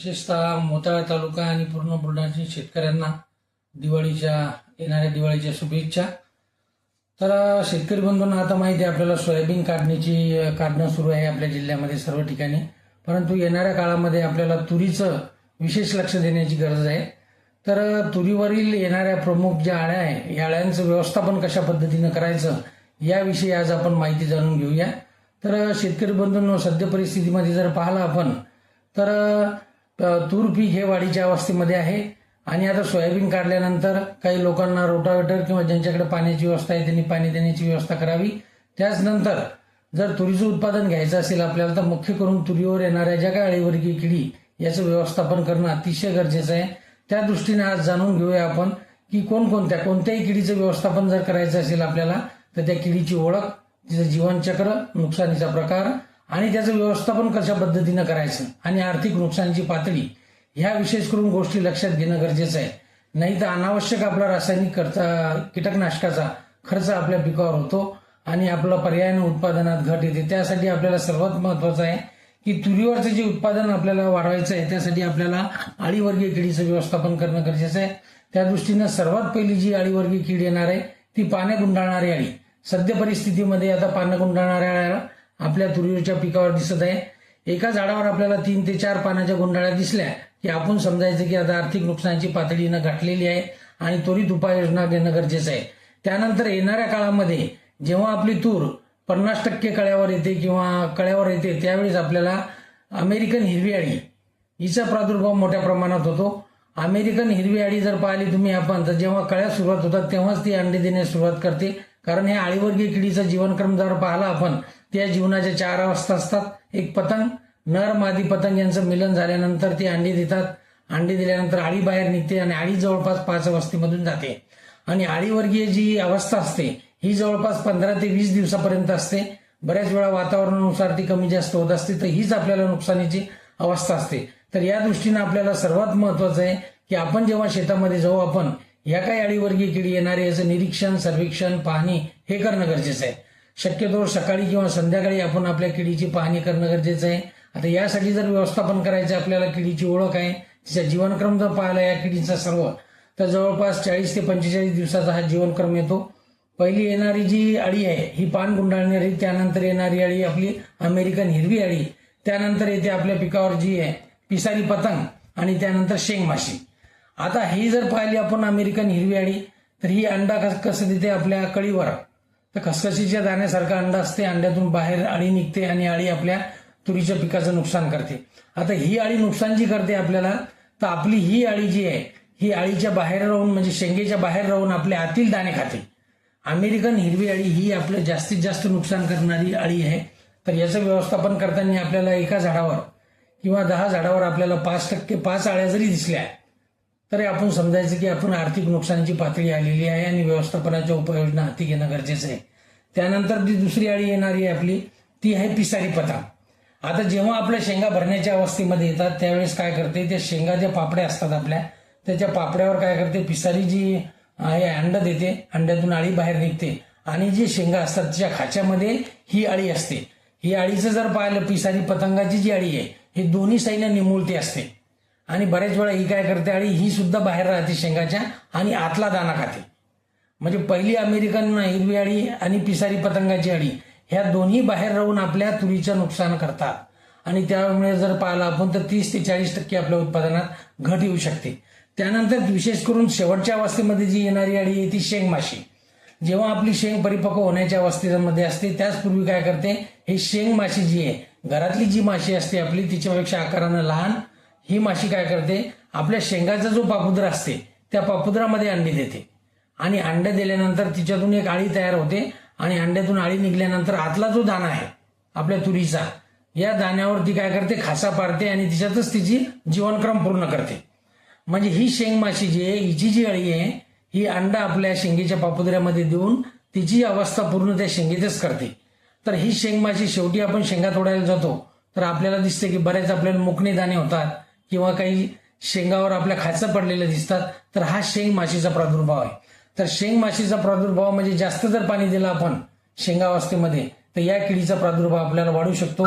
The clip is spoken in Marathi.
विशेषतः मोताळा तालुका आणि पूर्ण बुलढाण्यातील शेतकऱ्यांना दिवाळीच्या येणाऱ्या दिवाळीच्या शुभेच्छा. तर शेतकरी बंधूंना आता माहिती आहे आपल्याला सोयाबीन काढण्याची काढणं सुरू आहे आपल्या जिल्ह्यामध्ये सर्व ठिकाणी. परंतु येणाऱ्या काळामध्ये आपल्याला तुरीचं विशेष लक्ष देण्याची गरज आहे. तर तुरीवरील येणाऱ्या प्रमुख ज्या आळ्या आहे या आळ्यांचं व्यवस्थापन कशा पद्धतीनं करायचं याविषयी आज आपण माहिती जाणून घेऊया. तर शेतकरी बंधूंनो सद्य परिस्थितीमध्ये जर पाहिलं आपण तर तूर पीक हे वाढीच्या अवस्थेमध्ये आहे. आणि आता सोयाबीन काढल्यानंतर काही लोकांना रोटावेटर किंवा ज्यांच्याकडे पाण्याची व्यवस्था आहे त्यांनी पाणी देण्याची व्यवस्था करावी. त्याचनंतर जर तुरीचं उत्पादन घ्यायचं असेल आपल्याला तर मुख्य करून तुरीवर येणाऱ्या ज्या काही अळीवर्गीय किडी याचं व्यवस्थापन करणं अतिशय गरजेचं आहे. त्या दृष्टीने आज जाणून घेऊया आपण की कोणकोणत्या कोणत्याही किडीचं व्यवस्थापन जर करायचं असेल आपल्याला तर त्या किडीची ओळख तिचं जीवनचक्र नुकसानीचा प्रकार आणि त्याचं व्यवस्थापन कशा पद्धतीनं करायचं आणि आर्थिक नुकसानीची पातळी ह्या विशेष करून गोष्टी लक्षात घेणं गरजेचं आहे. नाही तर अनावश्यक आपला रासायनिक खर्च कीटकनाशकाचा खर्च आपल्या पिकावर होतो आणि आपलं पर्यायानं उत्पादनात घट येते. त्यासाठी आपल्याला सर्वात महत्वाचं आहे की तुरीवरचं जे उत्पादन आपल्याला वाढवायचं आहे त्यासाठी आपल्याला आळीवर्गीय किडीचं व्यवस्थापन करणं गरजेचं आहे. त्या दृष्टीनं सर्वात पहिली जी आळीवर्गीय कीड येणार आहे ती पाने गुंडाळणारी आळी सद्य परिस्थितीमध्ये आता पानं गुंडाळणाऱ्या आपल्या तुरीच्या पिकावर दिसत आहे. एका झाडावर आपल्याला तीन ते चार पानाच्या गुंडाळ्या दिसल्या. की आपण समजायचं की आता आर्थिक नुकसानाची पातळी न गाठलेली आहे आणि त्वरित उपाययोजना घेणं गरजेचं आहे. त्यानंतर येणाऱ्या काळामध्ये जेव्हा आपली तूर पन्नास टक्के कळ्यावर येते किंवा कळ्यावर येते त्यावेळेस आपल्याला अमेरिकन हिरवी आळी हिचा प्रादुर्भाव मोठ्या प्रमाणात होतो. अमेरिकन हिरवी आळी जर पाहिली तुम्ही आपण तर जेव्हा कळ्या सुरुवात होतात तेव्हाच ती अंडे देण्यास सुरुवात करते. कारण हे आळीवर्गीय किडीचा जीवनक्रम जर पाहिला आपण त्या जीवनाच्या चार अवस्था असतात. एक पतंग नर मादी पतंग यांचं मिलन झाल्यानंतर ती अंडी देतात. अंडी दिल्यानंतर आळी बाहेर निघते आणि आळी जवळपास पाच अवस्थेमधून जाते. आणि आळीवर्गीय जी अवस्था असते ही जवळपास पंधरा ते वीस दिवसापर्यंत असते. बऱ्याच वेळा वातावरणानुसार ती कमी जास्त होत असते तर हीच आपल्याला नुकसानीची अवस्था असते. तर या दृष्टीनं आपल्याला सर्वात महत्वाचं आहे की आपण जेव्हा शेतामध्ये जाऊ आपण या काही आळीवर्गीय किडी येणारे याचं निरीक्षण सर्वेक्षण पाहणी हे करणं गरजेचं आहे. शक्यतो सकाळी किंवा संध्याकाळी आपण आपल्या किडीची पाहणी करणं गरजेचं आहे. आता यासाठी जर व्यवस्थापन करायचं आपल्याला किडीची ओळख आहे तिचा जीवनक्रम जर पाहिला या किडीचा सर्व तर जवळपास चाळीस ते पंचेचाळीस दिवसाचा हा जीवनक्रम येतो. पहिली येणारी जी अळी आहे ही पान गुंडाळणारी त्यानंतर येणारी अळी आपली अमेरिकन हिरवी अळी त्यानंतर येते आपल्या पिकावर जी आहे पिसारी पतंग आणि त्यानंतर शेंग माशी. आता ही जर पाहिली आपण अमेरिकन हिरवी अळी तर ही अंडा कस- कसं देते आपल्या कळीवर? तर खसखशीच्या दाण्यासारखा अंडा असते अंड्यातून बाहेर अळी निघते आणि अळी आपल्या तुरीच्या पिकाचं नुकसान करते. आता ही अळी नुकसान जी करते आपल्याला तर आपली ही अळी जी आहे ही अळीच्या बाहेर राहून म्हणजे शेंगेच्या बाहेर राहून आपल्या आतील दाणे खाते. अमेरिकन हिरवी अळी ही आपलं जास्तीत जास्त नुकसान करणारी अळी आहे. तर याचं व्यवस्थापन करताना आपल्याला एका झाडावर किंवा दहा झाडावर आपल्याला पाच टक्के पाच अळ्या जरी दिसल्या तरी आपण समजायचं की आपण आर्थिक नुकसानीची पातळी आलेली आहे आणि व्यवस्थापनाच्या उपाययोजना हाती घेणं गरजेचं आहे. त्यानंतर जी दुसरी अळी येणारी आहे आपली ती आहे पिसारी पतंग आता जेव्हा आपल्या शेंगा भरण्याच्या अवस्थेमध्ये येतात त्यावेळेस काय करते त्या शेंगा ज्या पापड्या असतात आपल्या त्याच्या पापड्यावर काय करते पिसारी जी आहे अंड देते अंड्यातून अळी बाहेर निघते. आणि जी शेंगा असतात त्याच्या खाच्यामध्ये ही अळी असते. ही अळीचं जर पाहिलं पिसारी पतंगाची जी अळी आहे ही दोन्ही साईडला निमुळती असते. आणि बऱ्याच वेळा ही काय करते अळी ही सुद्धा बाहेर राहते शेंगाच्या आणि आतला दाना खाते. म्हणजे पहिली अमेरिकन हिरवी अळी आणि पिसारी पतंगाची अळी ह्या दोन्ही बाहेर राहून आपल्या तुरीचं नुकसान करतात. आणि त्यामुळे जर पाहिलं आपण तर तीस ते चाळीस टक्के आपल्या उत्पादनात घट येऊ शकते. त्यानंतर विशेष करून शेवटच्या अवस्थेमध्ये जी येणारी अळी आहे ती शेंग माशी. जेव्हा आपली शेंग परिपक्व होण्याच्या अवस्थेमध्ये असते त्याचपूर्वी काय करते ही शेंग माशी जी आहे घरातली जी माशी असते आपली तिच्यापेक्षा आकारानं लहान ही माशी काय करते? आपल्या शेंगाचा जो पापुद्रा असते त्या पापुद्रामध्ये अंडी देते. आणि अंडे दिल्यानंतर तिच्यातून एक आळी तयार होते आणि अंड्यातून आळी निघल्यानंतर आतला जो दाणा आहे आपल्या तुरीचा या दाण्यावर ती काय करते? खासा पाडते आणि तिच्यातच तिची जीवनक्रम पूर्ण करते. म्हणजे ही शेंग माशी जी आहे हिची जी अळी आहे ही अंडा आपल्या शेंगेच्या पापुद्र्यामध्ये देऊन तिची अवस्था पूर्ण त्या शेंगेतच करते. तर ही शेंग माशी शेवटी आपण शेंगा तोडायला जातो तर आपल्याला दिसते की बरेच आपल्याला मुकणे दाणे होतात किंवा काही शेंगावर आपल्या खाचं पडलेलं दिसतात तर हा शेंग माशीचा प्रादुर्भाव आहे. तर शेंग माशीचा प्रादुर्भाव म्हणजे जास्त जर पाणी दिलं आपण शेंगावस्थेमध्ये तर या किडीचा प्रादुर्भाव आपल्याला वाढू शकतो.